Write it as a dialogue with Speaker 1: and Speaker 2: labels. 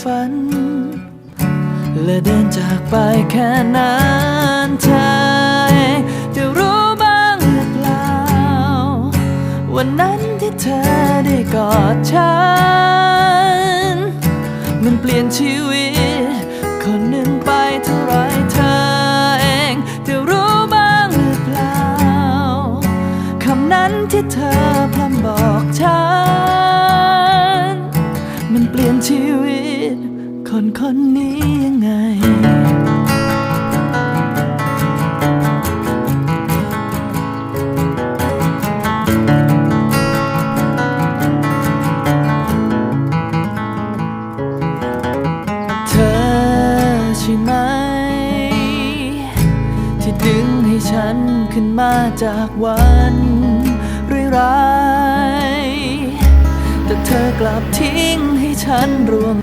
Speaker 1: ฝัน และเดินจากไปแค่นั้นเธอเองจะรู้บ้างหรือเปล่า วันนั้นที่เธอได้กอดฉัน มันเปลี่ยนชีวิต คนหนึ่งไปเท่าไรเธอเองจะรู้บ้างหรือเปล่าคำนั้นที่เธอพร่ำบอกฉัน มันเปลี่ยนชีวิต คนคนนี้ยังไง เธอใช่ไหม ที่ดึงให้ฉันขึ้นมาจากวันร้ายแต่เธอกลับทิ้งให้ฉันร่วง